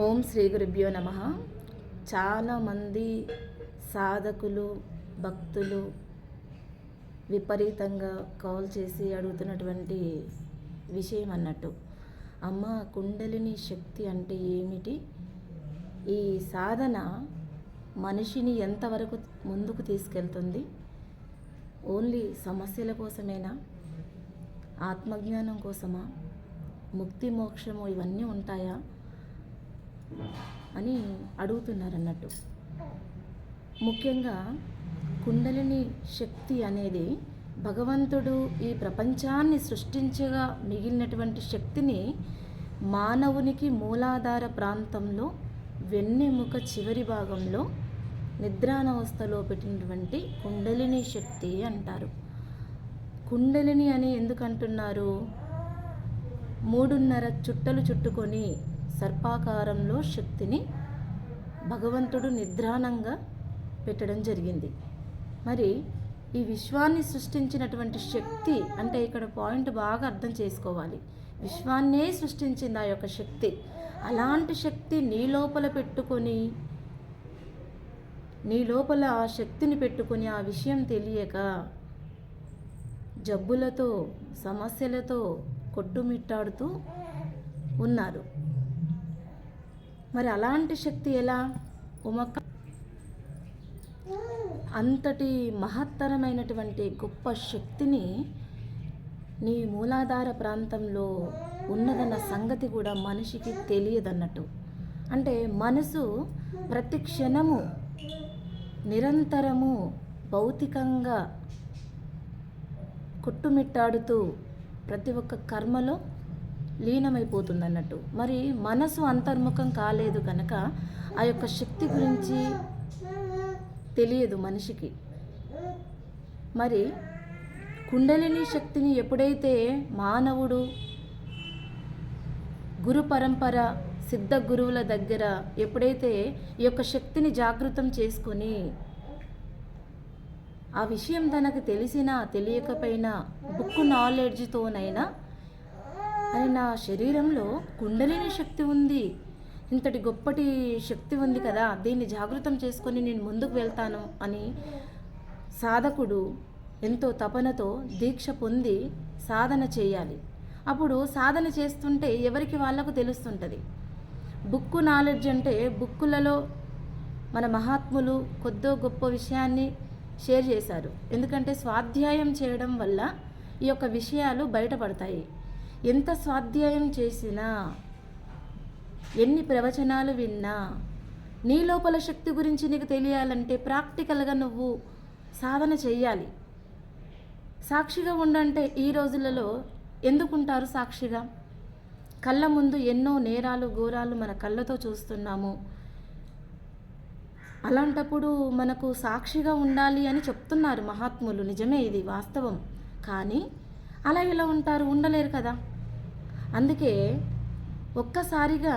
ఓం శ్రీ గురుభ్యో నమ. చాలామంది సాధకులు భక్తులు విపరీతంగా కాల్ చేసి అడుగుతున్నటువంటి విషయం అన్నట్టు. అమ్మ కుండలిని శక్తి అంటే ఏమిటి? ఈ సాధన మనిషిని ఎంతవరకు ముందుకు తీసుకెళ్తుంది? ఓన్లీ సమస్యల కోసమేనా? ఆత్మజ్ఞానం కోసమా? ముక్తి మోక్షము ఇవన్నీ ఉంటాయా? అని అడుగుతున్నారు అన్నట్టు ముఖ్యంగా కుండలిని శక్తి అనేది భగవంతుడు ఈ ప్రపంచాన్ని సృష్టించగా మిగిలినటువంటి శక్తిని మానవునికి మూలాధార ప్రాంతంలో వెన్నెముక చివరి భాగంలో నిద్రానవస్థలో పెట్టినటువంటి కుండలిని శక్తి అంటారు. కుండలిని అని ఎందుకంటున్నారు? మూడున్నర చుట్టలు చుట్టుకొని సర్పాకారంలో శక్తిని భగవంతుడు నిద్రాణంగా పెట్టడం జరిగింది. మరి ఈ విశ్వాన్ని సృష్టించినటువంటి శక్తి అంటే ఇక్కడ పాయింట్ బాగా అర్థం చేసుకోవాలి. విశ్వాన్నే సృష్టించింది ఆ యొక్క శక్తి. అలాంటి శక్తి నీ లోపల పెట్టుకొని నీ లోపల ఆ శక్తిని పెట్టుకొని ఆ విషయం తెలియక జబ్బులతో సమస్యలతో కొట్టుమిట్టాడుతూ ఉన్నారు. మరి అలాంటి శక్తి ఎలా? ఉమక అంతటి మహత్తరమైనటువంటి గొప్ప శక్తిని నీ మూలాధార ప్రాంతంలో ఉన్నదన్న సంగతి కూడా మనిషికి తెలియదన్నట్టు. అంటే మనసు ప్రతి క్షణము నిరంతరము భౌతికంగా కొట్టుమిట్టాడుతూ ప్రతి ఒక్క కర్మలో లీనమైపోతుంది అన్నట్టు మరి మనసు అంతర్ముఖం కాలేదు కనుక ఆ యొక్క శక్తి గురించి తెలియదు మనిషికి. మరి కుండలిని శక్తిని ఎప్పుడైతే మానవుడు గురు పరంపర సిద్ధ గురువుల దగ్గర ఎప్పుడైతే ఈ యొక్క శక్తిని జాగృతం చేసుకొని ఆ విషయం తనకు తెలిసినా తెలియకపోయినా బుక్ నాలెడ్జ్తోనైనా అని నా శరీరంలో కుండలిని శక్తి ఉంది. ఇంతటి గొప్పటి శక్తి ఉంది కదా దీన్ని జాగృతం చేసుకొని నేను ముందుకు వెళ్తాను అని సాధకుడు ఎంతో తపనతో దీక్ష పొంది సాధన చేయాలి. అప్పుడు సాధన చేస్తుంటే ఎవరికి వాళ్ళకు తెలుస్తుంటుంది. బుక్కు నాలెడ్జ్ అంటే బుక్కులలో మన మహాత్ములు కొద్దో గొప్ప విషయాన్ని షేర్ చేశారు. ఎందుకంటే స్వాధ్యాయం చేయడం వల్ల ఈ యొక్క విషయాలు బయటపడతాయి. ఎంత స్వాధ్యాయం చేసినా ఎన్ని ప్రవచనాలు విన్నా నీ లోపల శక్తి గురించి నీకు తెలియాలంటే ప్రాక్టికల్గా నువ్వు సాధన చెయ్యాలి. సాక్షిగా ఉండంటే ఈ రోజులలో ఎందుకుంటారు సాక్షిగా? కళ్ళ ముందు ఎన్నో నేరాలు ఘోరాలు మన కళ్ళతో చూస్తున్నాము. అలాంటప్పుడు మనకు సాక్షిగా ఉండాలి అని చెప్తున్నారు మహాత్ములు. నిజమే ఇది వాస్తవం. కానీ అలా ఇలా ఉంటారు? ఉండలేరు కదా. అందుకే ఒక్కసారిగా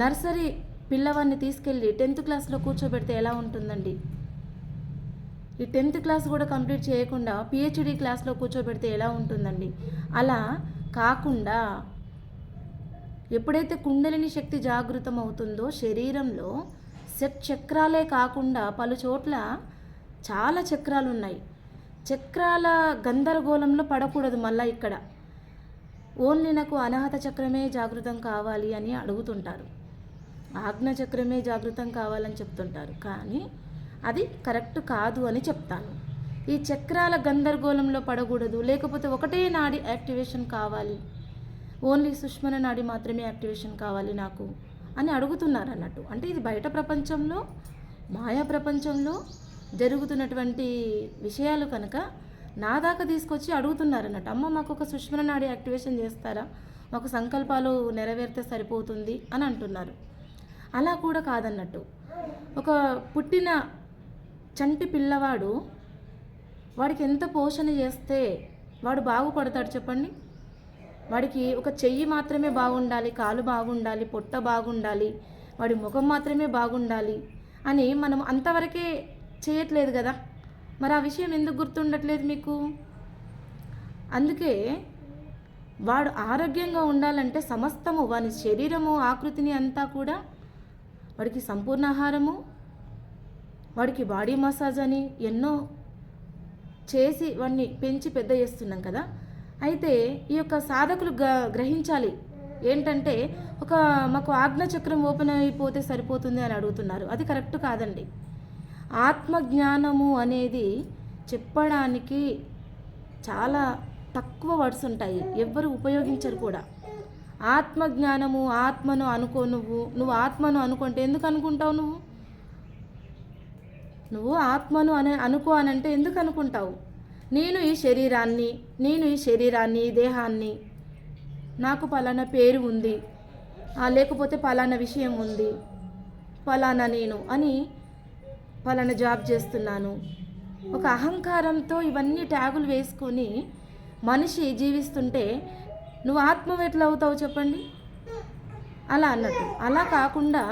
నర్సరీ పిల్లవాడిని తీసుకెళ్ళి టెన్త్ క్లాస్లో కూర్చోబెడితే ఎలా ఉంటుందండి? ఈ టెన్త్ క్లాస్ కూడా కంప్లీట్ చేయకుండా పిహెచ్డి క్లాస్లో కూర్చోబెడితే ఎలా ఉంటుందండి? అలా కాకుండా ఎప్పుడైతే కుండలిని శక్తి జాగృతం అవుతుందో శరీరంలో సెట్ చక్రాలే కాకుండా పలు చోట్ల చాలా చక్రాలు ఉన్నాయి చక్రాల గందరగోళంలో పడకూడదు మళ్ళీ ఇక్కడ. ఓన్లీ నాకు అనాహత చక్రమే జాగృతం కావాలి అని అడుగుతుంటారు. ఆజ్ఞ చక్రమే జాగృతం కావాలని చెప్తుంటారు. కానీ అది కరెక్ట్ కాదు అని చెప్తాను. ఈ చక్రాల గందరగోళంలో పడకూడదు. లేకపోతే ఒకటే నాడి యాక్టివేషన్ కావాలి. ఓన్లీ సుష్మన నాడి మాత్రమే యాక్టివేషన్ కావాలి నాకు అని అడుగుతున్నారు అన్నట్టు. అంటే ఇది బయట ప్రపంచంలో మాయా ప్రపంచంలో జరుగుతున్నటువంటి విషయాలు కనుక నా దాకా తీసుకొచ్చి అడుగుతున్నారు అన్నట్టు అమ్మ మాకు ఒక సుష్మన నాడి యాక్టివేషన్ చేస్తారా? మాకు సంకల్పాలు నెరవేరితే సరిపోతుంది అని అంటున్నారు. అలా కూడా కాదన్నట్టు. ఒక పుట్టిన చంటి పిల్లవాడు వాడికి ఎంత పోషణ చేస్తే వాడు బాగుపడతాడు చెప్పండి? వాడికి ఒక చెయ్యి మాత్రమే బాగుండాలి కాలు బాగుండాలి పొట్ట బాగుండాలి వాడి ముఖం మాత్రమే బాగుండాలి అని మనం అంతవరకే చేయట్లేదు కదా. మరి ఆ విషయం ఎందుకు గుర్తుండట్లేదు మీకు? అందుకే వాడు ఆరోగ్యంగా ఉండాలంటే సమస్తము వాని శరీరము ఆకృతిని అంతా కూడా వాడికి సంపూర్ణ ఆహారము వాడికి బాడీ మసాజ్ అని ఎన్నో చేసి వాడిని పెంచి పెద్ద చేస్తున్నాం కదా. అయితే ఈ యొక్క సాధకులు గ గ్రహించాలి. ఏంటంటే ఒక మాకు ఆజ్ఞ చక్రం ఓపెన్ అయిపోతే సరిపోతుంది అని అడుగుతున్నారు. అది కరెక్ట్ కాదండి. ఆత్మజ్ఞానము అనేది చెప్పడానికి చాలా తక్కువ వర్డ్స్ ఉంటాయి. ఎవ్వరు ఉపయోగించరు కూడా. ఆత్మజ్ఞానము ఆత్మను అనుకో నువ్వు. నువ్వు ఆత్మను అనుకుంటే ఎందుకు అనుకుంటావు నువ్వు? నువ్వు ఆత్మను అనే అనుకో అనంటే ఎందుకు అనుకుంటావు? నేను ఈ శరీరాన్ని నేను ఈ శరీరాన్ని ఈ దేహాన్ని నాకు పలానా పేరు ఉంది. లేకపోతే పలానా విషయం ఉంది. పలానా నేను అని పలానా జాబ్ చేస్తున్నాను. ఒక అహంకారంతో ఇవన్నీ ట్యాగులు వేసుకొని మనిషి జీవిస్తుంటే నువ్వు ఆత్మ ఎట్లా అవుతావు చెప్పండి? అలా అన్నట్టు. అలా కాకుండా